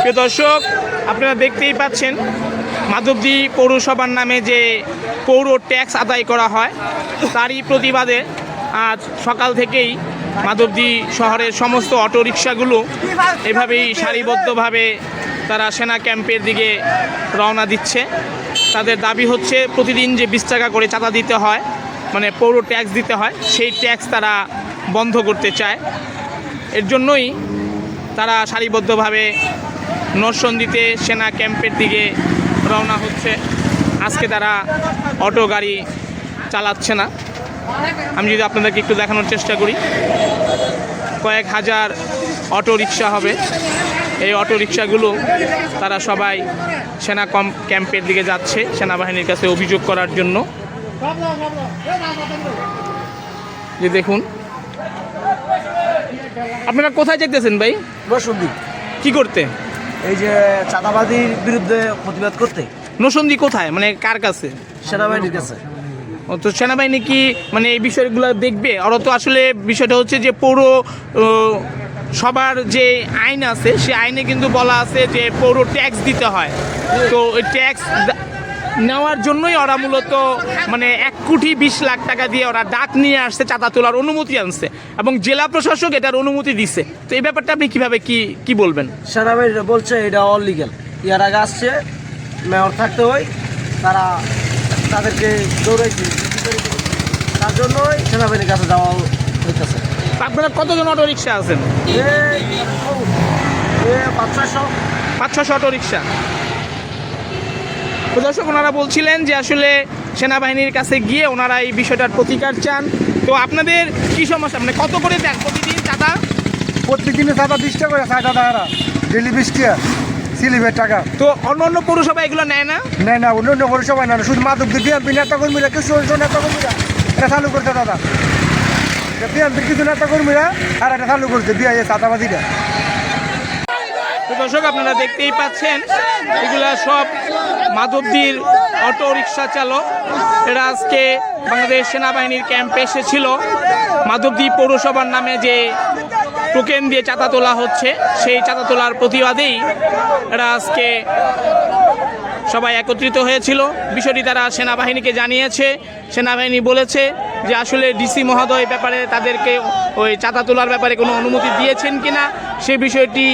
প্রিয় দর্শক, আপনারা দেখতেই পাচ্ছেন, মাধবদী পৌরসভার নামে যে পৌর ট্যাক্স আদায় করা হয়, তারই প্রতিবাদে আজ সকাল থেকেই মাধবদী শহরের সমস্ত অটোরিকশাগুলো এভাবেই সারিবদ্ধভাবে তারা সেনা ক্যাম্পের দিকে রওনা দিচ্ছে। তাদের দাবি হচ্ছে, প্রতিদিন যে বিশ টাকা করে চাঁদা দিতে হয় মানে পৌর ট্যাক্স দিতে হয়, সেই ট্যাক্স তারা বন্ধ করতে চায়। এর জন্যই তারা সারিবদ্ধভাবে নরসন্দিতে সেনা ক্যাম্পের দিকে রওনা হচ্ছে। আজকে তারা অটো গাড়ি চালাচ্ছে না। আমি যদি আপনাদেরকে একটু দেখানোর চেষ্টা করি। কয়েক হাজার অটো রিক্সা হবে। এই অটো রিক্সাগুলো তারা সবাই সেনা কম ক্যাম্পের দিকে যাচ্ছে সেনাবাহিনীর কাছে অভিযোগ করার জন্য। যে দেখুন আপনারা কোথায় যেতেছেন ভাই? নসন্দি কি করতে? এই যে চাঁদাবাদির বিরুদ্ধে প্রতিবাদ করতে। নসন্দি কোথায়? মানে কার কাছে? সেনাবাহিনীর কাছে। ও তো সেনাবাহিনী কি মানে এই বিষয়গুলো দেখবে? ওরা তো আসলে বিষয়টা হচ্ছে যে পৌর সবার যে আইন আছে সে আইনে কিন্তু বলা আছে যে পৌর ট্যাক্স দিতে হয়। তো ওই ট্যাক্স নেওয়ার জন্যই ওরা মূলত মানে এক কোটি বিশ লাখ টাকা দিয়ে ওরা ডাক নিয়ে আসছে চাঁদা তোলার অনুমতি আনছে এবং জেলা প্রশাসক এটার অনুমতি দিচ্ছে তো এই ব্যাপারটা আপনি কীভাবে কি কি বলবেন? সেনাবাহিনীরা বলছে এটা অলিগেল ইয়ার আগে আসছে মেয়র থাকতে হয় তারা তাদেরকে দৌড়াইছে তার জন্যই সেনাবাহিনীর কাছে যাওয়া হইতেছে। আপনারা কতজন অটো রিক্সা আছেন পাঁচ ছয়শো। পাঁচ ছশো অটো রিক্সা তো দর্শক ওনারা বলছিলেন যে আসলে সেনাবাহিনীর কাছে গিয়ে ওনারা এই বিষয়টার প্রতিকার চান। তো আপনাদের কি সমস্যা? মানে কত করে দেন প্রতিদিন চাঁদা? প্রত্যেকদিনে টাকা বিশ টাকা করে চায় দাদা ডেলি বিশ টাকা সিলিভের টাকা। তো অন্য অন্য পৌরসভা এগুলো নেয় না? নেয় না অন্য অন্য করে সবাই না। শুধু মাদক দিয়ে বিএনপি নেতা কর্মীরা কিছু অংশ নেতা কর্মীরা এটা চালু করছে দাদা। বিএনপির কিছু নেতা কর্মীরা আর এটা চালু করছে বিআই চাঁদাবাদিটা তো দর্শক আপনারা দেখতেই পাচ্ছেন এগুলা সব মাধবদীর অটো রিক্সা চালক। এরা আজকে বাংলাদেশ সেনাবাহিনীর ক্যাম্পে এসেছিল। মাধবদী পৌরসভার নামে যে টোকেন দিয়ে চাঁদা তোলা হচ্ছে, সেই চাঁদা তোলার প্রতিবাদেই এরা আজকে সবাই একত্রিত হয়েছিল। বিষয়টি তারা সেনাবাহিনীকে জানিয়েছে। সেনাবাহিনী বলেছে যে আসলে ডিসি মহোদয় ব্যাপারে তাদেরকে ওই চাঁদা তোলার ব্যাপারে কোনো অনুমতি দিয়েছেন কিনা, সে বিষয়টি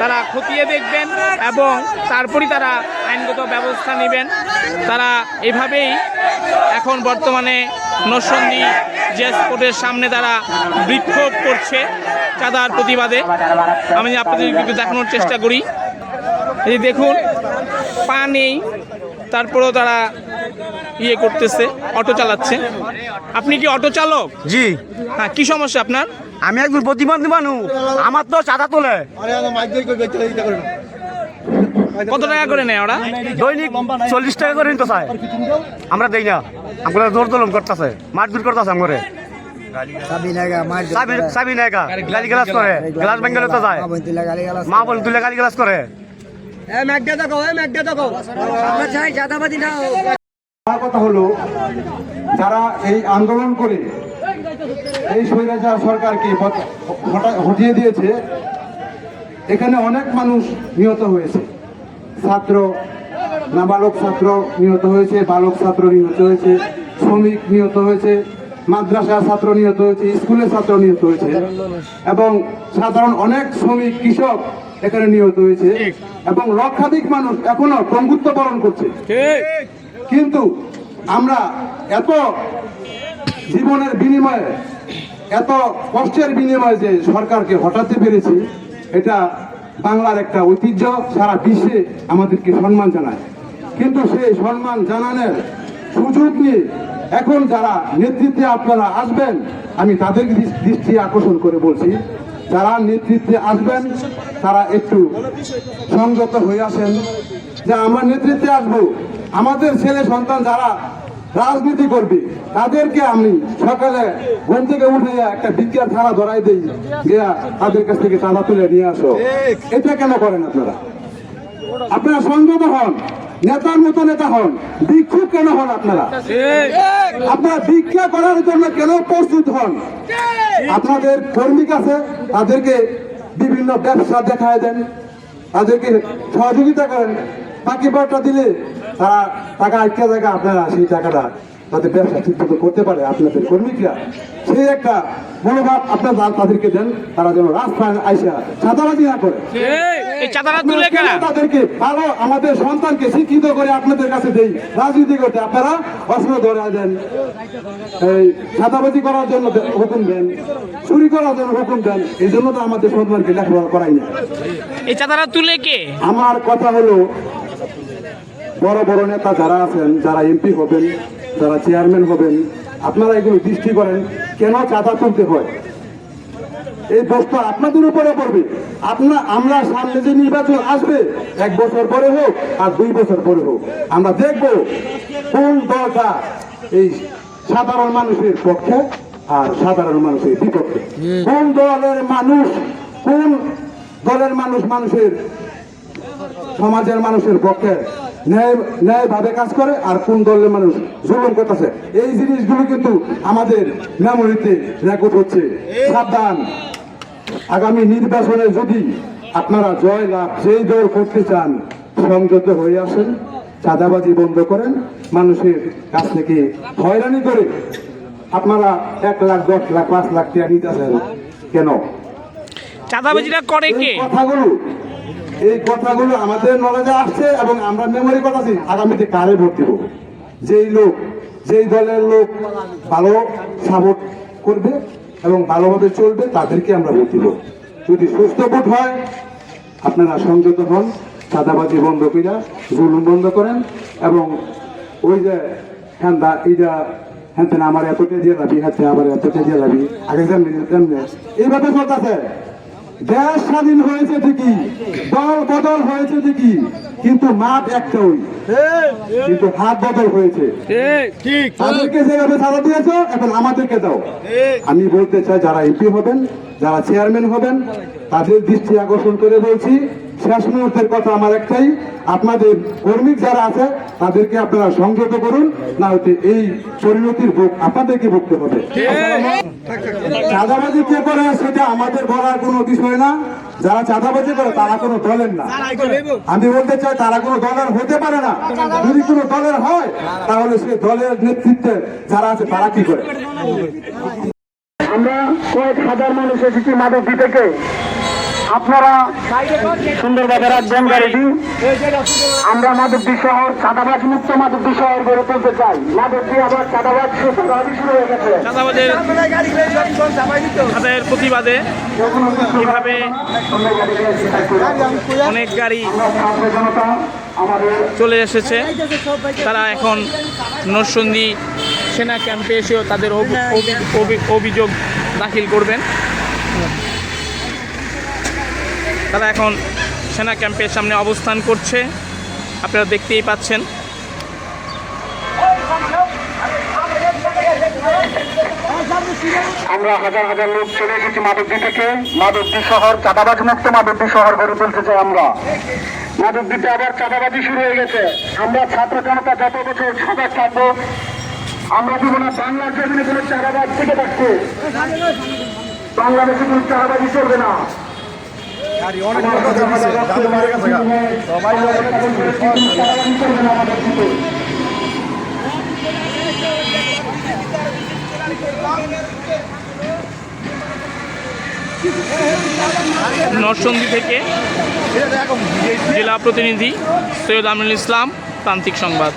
তারা খতিয়ে দেখবেন এবং তারপরই তারা আইনগত ব্যবস্থা নেবেন। তারা এভাবেই এখন বর্তমানে নরসন্দী জেস কোর্টের সামনে তারা বিক্ষোভ করছে চাঁদার প্রতিবাদে। আমি আপনাদের একটু দেখানোর চেষ্টা করি। এই দেখুন, পা নেই, তারপরেও তারা ইয়ে করতেছে অটো চালাচ্ছে। আপনি কি অটো চালক? জি। হ্যাঁ কি সমস্যা আপনার? আমি একজন প্রতিবন্ধী মানুষ আমার তো চাঁদা তোলে। কত টাকা করে নেয় ওরা? দৈনিক চল্লিশ টাকা করে তো চাই আমরা দেই না। আমরা জোর দলম করতেছে মারধর করতেছে আমরে। চাবি চাবি গালি গ্লাস করে গ্লাস ভেঙে তো যায়। মা বোন তুলে গালি গ্লাস করে আমার কথা হলো যারা এই আন্দোলন করে এই স্বৈরাচার সরকারকে হটিয়ে দিয়েছে এখানে অনেক মানুষ নিহত হয়েছে। ছাত্র নাবালক ছাত্র নিহত হয়েছে বালক ছাত্র নিহত হয়েছে শ্রমিক নিহত হয়েছে মাদ্রাসার ছাত্র নিহত হয়েছে স্কুলের ছাত্র নিহত হয়েছে এবং সাধারণ অনেক শ্রমিক কৃষক এখানে নিহত হয়েছে এবং লক্ষাধিক মানুষ এখনও পঙ্গুত্ব বরণ করছে। কিন্তু আমরা এত জীবনের বিনিময়ে, এত কষ্টের বিনিময়ে যে সরকারকে হটাতে পেরেছি, এটা বাংলার একটা ঐতিহ্য সারা বিশ্বে আমাদেরকে সম্মান জানায়। কিন্তু সেই সম্মান জানানোর সুযোগ নিয়ে এখন যারা নেতৃত্বে আপনারা আসবেন, আমি তাদের দৃষ- দৃষ্টি আকর্ষণ করে বলছি, যারা নেতৃত্বে আসবেন, তারা একটু সংযত হয়ে আসেন যে আমরা নেতৃত্বে আসব। আমাদের ছেলে সন্তান যারা রাজনীতি করবে তাদেরকে আমি সকালে ঘুম থেকে উঠে একটা বিজ্ঞান ধারা ধরাই দিই গিয়া তাদের কাছ থেকে চাঁদা তুলে নিয়ে আসো। এটা কেন করেন আপনারা? আপনারা সংযত হন নেতার মতো নেতা হন বিক্ষোভ কেন হন আপনারা? আপনারা ভিক্ষা করার জন্য কেন প্রস্তুত হন? আপনাদের কর্মী কাছে তাদেরকে বিভিন্ন ব্যবসা দেখায় দেন তাদেরকে সহযোগিতা করেন বাকি বারটা দিলে তারা টাকা আটকে জায়গা আপনারা সেই টাকাটা তাদের ব্যবসা ঠিক মতো করতে পারে আপনাদের কর্মীরা। সেই একটা মনোভাব আপনারা তাদেরকে দেন তারা যেন রাস্তায় আইসা চাঁদাবাজি না করে। তাদেরকে ভালো আমাদের সন্তানকে শিক্ষিত করে আপনাদের কাছে দেই? রাজনীতি করতে আপনারা অস্ত্র ধরে দেন। এই ছাতাবাজি করার জন্য হুকুম দেন। চুরি করার জন্য হুকুম দেন। এই জন্য তো আমাদের সন্তানকে লেখাপড়া করাই না এই চাঁদাটা তুলে কে? আমার কথা হলো বড় বড় নেতা যারা আছেন যারা এমপি হবেন যারা চেয়ারম্যান হবেন আপনারা এগুলো দৃষ্টি করেন কেন চাঁদা তুলতে হয়? এই বস্তু আপনাদের উপরে পড়বে। আপনার আমরা সামনে যে নির্বাচন আসবে এক বছর পরে হোক আর দুই বছর পরে হোক আমরা দেখব কোন দলটা এই সাধারণ মানুষের পক্ষে আর সাধারণ মানুষের বিপক্ষে। কোন দলের মানুষ কোন দলের মানুষ মানুষের সমাজের মানুষের পক্ষে ন্যায় ন্যায়ভাবে কাজ করে আর কোন দলের মানুষ জুলুম করতেছে। এই জিনিসগুলো কিন্তু আমাদের মেমোরিতে রেকর্ড হচ্ছে। সাবধান। আগামী নির্বাচনে যদি আপনারা জয় লাভ যেই দল করতে চান সংযত হয়ে আসেন চাঁদাবাজি বন্ধ করেন মানুষের কাছ থেকে হয়রানি করে আপনারা এক লাখ দশ লাখ পাঁচ লাখ টাকা নিতেছেন কেন? চাঁদাবাজিটা করে কে? কথাগুলো এই কথাগুলো আমাদের নলেজে আসছে এবং আমরা মেমোরি করতেছি আগামীতে কারে ভোট দিব? যেই লোক, যেই দলের লোক ভালো সাপোর্ট করবে এবং ভালোভাবে চলবে, তাদেরকে আমরা ভোট দিব। যদি সুস্থ ভোট হয়, আপনারা সংযত হন, চাঁদাবাজি বন্ধ কইরা, জুলুম বন্ধ করেন এবং ওই যে হ্যাঁ এইটা হ্যাঁ আমার এতটা দিয়ে লাবি হাতে আবার এতটা দিয়ে লাবি আগে এইভাবে চলতেছে। দেশ স্বাধীন হয়েছে ঠিকই দল বদল হয়েছে ঠিকই কিন্তু মাঠ একটাই। কিন্তু হাত বদল হয়েছে। তাদেরকে যেভাবে সারা দিয়েছ এখন আমাদেরকে দাও। আমি বলতে চাই যারা এমপি হবেন যারা চেয়ারম্যান হবেন তাদের দৃষ্টি আকর্ষণ করে বলছি শেষ মুহূর্তের কথা আমার একটাই আপনাদের কর্মী যারা আছে তাদেরকে আপনারা সংযত করুন না হতে এই পরিণতির ভোগ আপনাদেরকে ভুগতে হবে। চাঁদাবাজি কে করে সেটা আমাদের বলার কোনো বিষয় না। যারা চাঁদাবাজি করে তারা কোনো দলের না। আমি বলতে চাই তারা কোনো দলের হতে পারে না। যদি কোনো দলের হয় তাহলে সে দলের নেতৃত্বে যারা আছে তারা কি করে? আমরা কয়েক হাজার মানুষ এসেছি মাধবদী থেকে আপনারা সুন্দরভাবে রাখবেন গাড়িটি আমরা মাধবদী শহর চাঁদাবাজ মুক্ত মাধবদী শহর গড়ে তুলতে চাই। মাধবদী আবার চাঁদাবাজ প্রতিবাদে কীভাবে অনেক গাড়ি চলে এসেছে, তারা এখন নরসন্দী সেনা ক্যাম্পে এসেও তাদের অভি- অভি- অভি- অভিযোগ দাখিল করবেন। তারা এখন সেনা ক্যাম্পের সামনে অবস্থান করছে। আপনারা দেখতেই পাচ্ছেন। আমরা হাজার হাজার লোক চলে এসেছি মাধবদী থেকে। মাধবদী শহর চাঁদাবাজ মুক্ত মাধবদী শহর গড়ে তুলতে চাই আমরা। মাধবদীতে আবার চাঁদাবাজি শুরু হয়ে গেছে। আমরা ছাত্র জনতা যত বছর সজাগ থাকব, আমরা দিব না বাংলার জমিনে কোনো চাঁদাবাজ থেকে থাকছে বাংলাদেশে কোনো চাঁদাবাজি চলবে না। নরসন্দী থেকে জেলা প্রতিনিধি সৈয়দ আমিনুল ইসলাম প্রান্তিক সংবাদ।